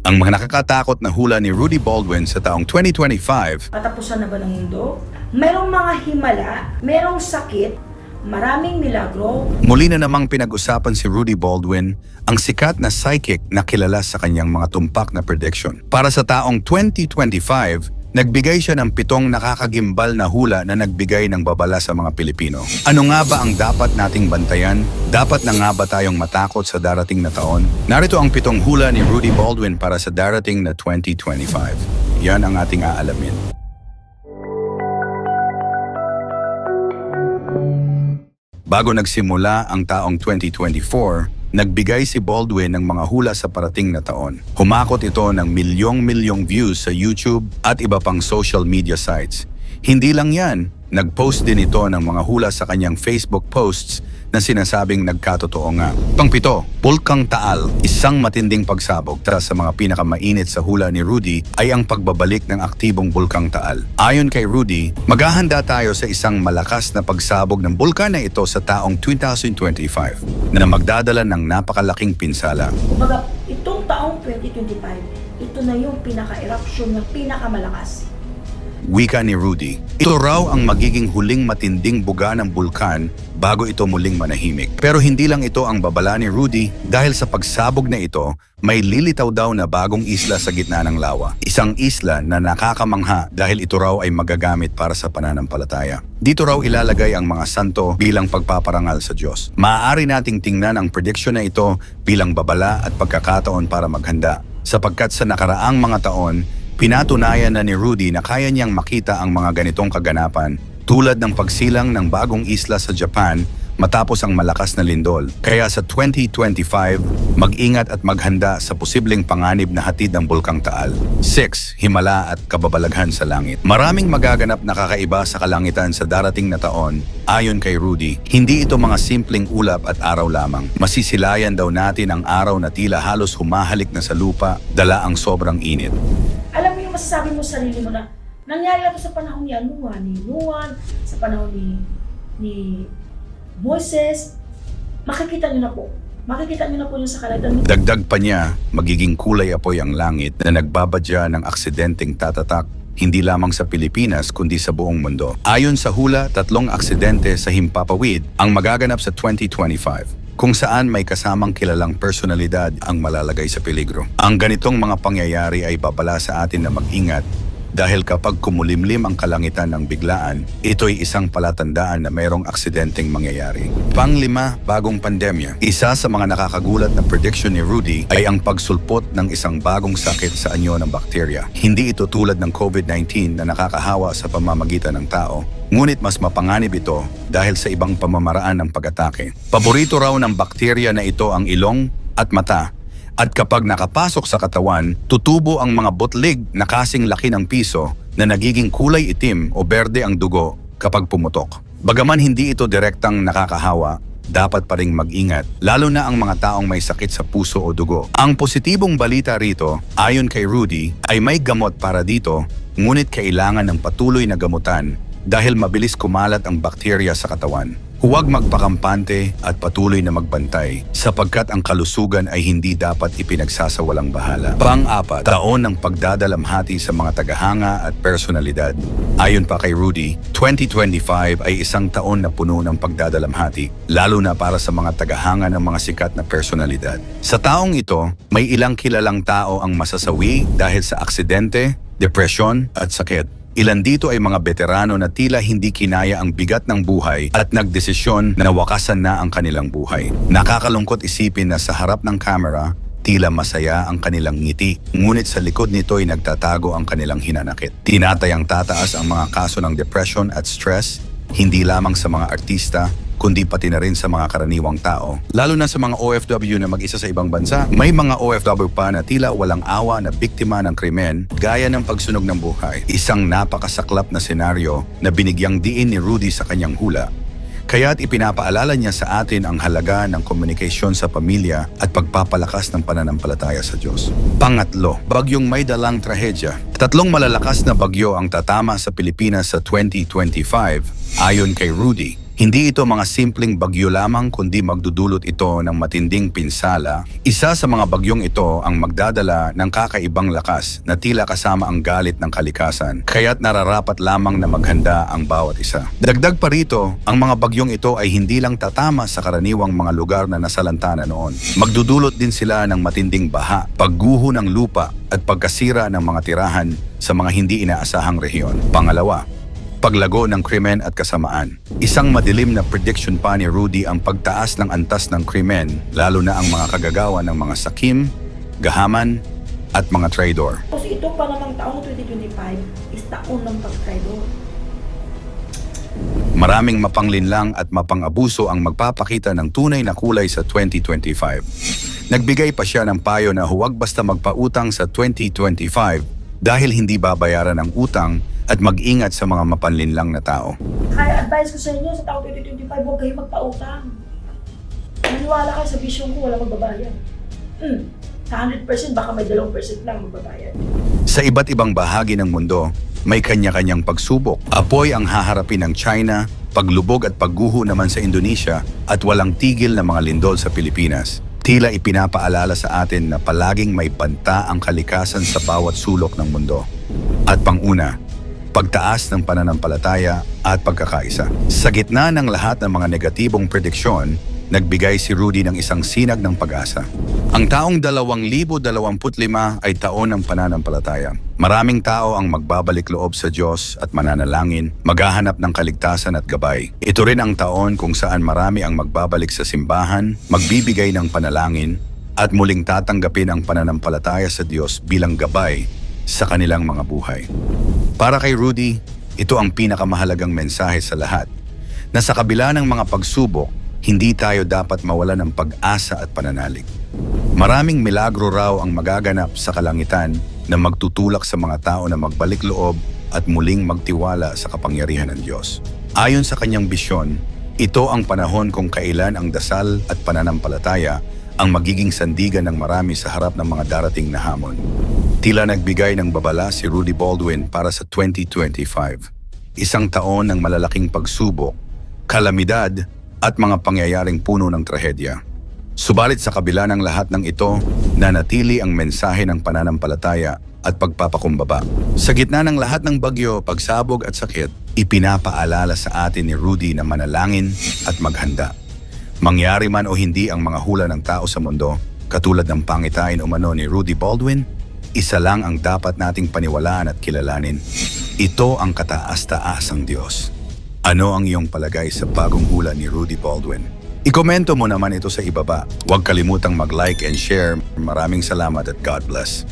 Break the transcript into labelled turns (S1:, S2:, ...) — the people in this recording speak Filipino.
S1: Ang mga nakakatakot na hula ni Rudy Baldwin sa taong 2025
S2: Katapusan na ba ng mundo? Merong mga himala, merong sakit, maraming milagro,
S1: Muli na namang pinag-usapan si Rudy Baldwin ang sikat na psychic na kilala sa kanyang mga tumpak na prediction. Para sa taong 2025, nagbigay siya ng pitong nakakagimbal na hula na nagbigay ng babala sa mga Pilipino. Ano nga ba ang dapat nating bantayan? Dapat na nga ba tayong matakot sa darating na taon? Narito ang pitong hula ni Rudy Baldwin para sa darating na 2025. Yan ang ating aalamin. Bago nagsimula ang taong 2024, nagbigay si Baldwin ng mga hula sa parating na taon. Humakot ito ng milyong-milyong views sa YouTube at iba pang social media sites. Hindi lang yan, nag-post din ito ng mga hula sa kanyang Facebook posts na sinasabing nagkatotoo nga. Pangpito, Bulkang Taal, isang matinding pagsabog tara sa mga pinakamainit sa hula ni Rudy ay ang pagbabalik ng aktibong Bulkang Taal. Ayon kay Rudy, maghahanda tayo sa isang malakas na pagsabog ng bulkan na ito sa taong 2025 na magdadala ng napakalaking pinsala.
S2: Kumbaga, itong taong 2025, ito na yung pinaka-eruption ng pinakamalakas.
S1: Wika ni Rudy, ito raw ang magiging huling matinding buga ng bulkan bago ito muling manahimik. Pero hindi lang ito ang babala ni Rudy dahil sa pagsabog na ito, may lilitaw daw na bagong isla sa gitna ng lawa. Isang isla na nakakamangha dahil ito raw ay magagamit para sa pananampalataya. Dito raw ilalagay ang mga santo bilang pagpaparangal sa Diyos. Maaari nating tingnan ang prediction na ito bilang babala at pagkakataon para maghanda. Sapagkat sa nakaraang mga taon, Pinatunayan na ni Rudy na kaya niyang makita ang mga ganitong kaganapan tulad ng pagsilang ng bagong isla sa Japan matapos ang malakas na lindol. Kaya sa 2025, mag-ingat at maghanda sa posibleng panganib na hatid ng Bulkang Taal. 6. Himala at kababalaghan sa langit. Maraming magaganap na kakaiba sa kalangitan sa darating na taon. Ayon kay Rudy, hindi ito mga simpleng ulap at araw lamang. Masisilayan daw natin ang araw na tila halos humahalik na sa lupa, dala ang sobrang init.
S2: Masasabi mo sa sarili mo na, nangyari na to sa panahon ni Anuan, ni Nuan, sa panahon ni, ni Moises, makikita nyo na po. Makikita nyo na po yung sa.
S1: Dagdag pa niya, magiging kulay apoy ang langit na nagbabadya ng aksidenteng tatatak hindi lamang sa Pilipinas kundi sa buong mundo. Ayon sa hula, tatlong aksidente sa Himpapawid ang magaganap sa 2025 kung saan may kasamang kilalang personalidad ang malalagay sa peligro. Ang ganitong mga pangyayari ay babala sa atin na mag-ingat dahil kapag kumulimlim ang kalangitan ng biglaan, ito'y isang palatandaan na mayroong aksidenteng mangyayari. Panglima, bagong pandemya. Isa sa mga nakakagulat na prediction ni Rudy ay ang pagsulpot ng isang bagong sakit sa anyo ng bakterya. Hindi ito tulad ng COVID-19 na nakakahawa sa pamamagitan ng tao, ngunit mas mapanganib ito dahil sa ibang pamamaraan ng pag-atake. Paborito raw ng bakterya na ito ang ilong at mata at kapag nakapasok sa katawan, tutubo ang mga butlig na kasing laki ng piso na nagiging kulay itim o berde ang dugo kapag pumutok. Bagaman hindi ito direktang nakakahawa, dapat pa ring mag-ingat, lalo na ang mga taong may sakit sa puso o dugo. Ang positibong balita rito, ayon kay Rudy, ay may gamot para dito, ngunit kailangan ng patuloy na gamutan dahil mabilis kumalat ang bakterya sa katawan. Huwag magpakampante at patuloy na magbantay sapagkat ang kalusugan ay hindi dapat ipinagsasawalang bahala. Pang-apat, taon ng pagdadalamhati sa mga tagahanga at personalidad. Ayon pa kay Rudy, 2025 ay isang taon na puno ng pagdadalamhati, lalo na para sa mga tagahanga ng mga sikat na personalidad. Sa taong ito, may ilang kilalang tao ang masasawi dahil sa aksidente, depresyon at sakit. Ilan dito ay mga veterano na tila hindi kinaya ang bigat ng buhay at nagdesisyon na wakasan na ang kanilang buhay. Nakakalungkot isipin na sa harap ng camera, tila masaya ang kanilang ngiti, ngunit sa likod nito ay nagtatago ang kanilang hinanakit. Tinatayang tataas ang mga kaso ng depression at stress, hindi lamang sa mga artista, kundi pati na rin sa mga karaniwang tao. Lalo na sa mga OFW na mag-isa sa ibang bansa, may mga OFW pa na tila walang awa na biktima ng krimen gaya ng pagsunog ng buhay. Isang napakasaklap na senaryo na binigyang diin ni Rudy sa kanyang hula. Kaya't ipinapaalala niya sa atin ang halaga ng komunikasyon sa pamilya at pagpapalakas ng pananampalataya sa Diyos. Pangatlo, bagyong may dalang trahedya. Tatlong malalakas na bagyo ang tatama sa Pilipinas sa 2025 ayon kay Rudy. Hindi ito mga simpleng bagyo lamang kundi magdudulot ito ng matinding pinsala. Isa sa mga bagyong ito ang magdadala ng kakaibang lakas na tila kasama ang galit ng kalikasan. Kaya't nararapat lamang na maghanda ang bawat isa. Dagdag pa rito, ang mga bagyong ito ay hindi lang tatama sa karaniwang mga lugar na nasalanta na noon. Magdudulot din sila ng matinding baha, pagguho ng lupa at pagkasira ng mga tirahan sa mga hindi inaasahang rehiyon. Pangalawa, paglago ng krimen at kasamaan. Isang madilim na prediction pa ni Rudy ang pagtaas ng antas ng krimen, lalo na ang mga kagagawa ng mga sakim, gahaman, at mga traidor.
S2: Tapos ito pa namang taong 2025 is taon ng pagtraidor.
S1: Maraming mapanglinlang at mapang-abuso ang magpapakita ng tunay na kulay sa 2025. Nagbigay pa siya ng payo na huwag basta magpautang sa 2025 dahil hindi babayaran ang utang at mag-ingat sa mga mapanlinlang na tao.
S2: Kaya advice ko sa inyo sa taong 2025, huwag kayong magpautang. Maniwala kayo sa vision ko, wala magbabayad. Hmm. Sa 100%, baka may 2% lang magbabayad.
S1: Sa iba't ibang bahagi ng mundo, may kanya-kanyang pagsubok. Apoy ang haharapin ng China, paglubog at pagguho naman sa Indonesia at walang tigil na mga lindol sa Pilipinas. Tila ipinapaalala sa atin na palaging may banta ang kalikasan sa bawat sulok ng mundo. At panguna, pagtaas ng pananampalataya at pagkakaisa. Sa gitna ng lahat ng mga negatibong prediksyon, nagbigay si Rudy ng isang sinag ng pag-asa. Ang taong 2025 ay taon ng pananampalataya. Maraming tao ang magbabalik loob sa Diyos at mananalangin, maghahanap ng kaligtasan at gabay. Ito rin ang taon kung saan marami ang magbabalik sa simbahan, magbibigay ng panalangin, at muling tatanggapin ang pananampalataya sa Diyos bilang gabay sa kanilang mga buhay. Para kay Rudy, ito ang pinakamahalagang mensahe sa lahat, na sa kabila ng mga pagsubok, hindi tayo dapat mawala ng pag-asa at pananalig. Maraming milagro raw ang magaganap sa kalangitan na magtutulak sa mga tao na magbalik loob at muling magtiwala sa kapangyarihan ng Diyos. Ayon sa kanyang bisyon, ito ang panahon kung kailan ang dasal at pananampalataya ang magiging sandigan ng marami sa harap ng mga darating na hamon. Tila nagbigay ng babala si Rudy Baldwin para sa 2025. Isang taon ng malalaking pagsubok, kalamidad at mga pangyayaring puno ng trahedya. Subalit sa kabila ng lahat ng ito, nanatili ang mensahe ng pananampalataya at pagpapakumbaba. Sa gitna ng lahat ng bagyo, pagsabog at sakit, ipinapaalala sa atin ni Rudy na manalangin at maghanda. Mangyari man o hindi ang mga hula ng tao sa mundo, katulad ng pangitain umano ni Rudy Baldwin, isa lang ang dapat nating paniwalaan at kilalanin. Ito ang kataas-taasang Diyos. Ano ang iyong palagay sa bagong hula ni Rudy Baldwin? Ikomento mo naman ito sa ibaba. Huwag kalimutang mag-like and share. Maraming salamat at God bless.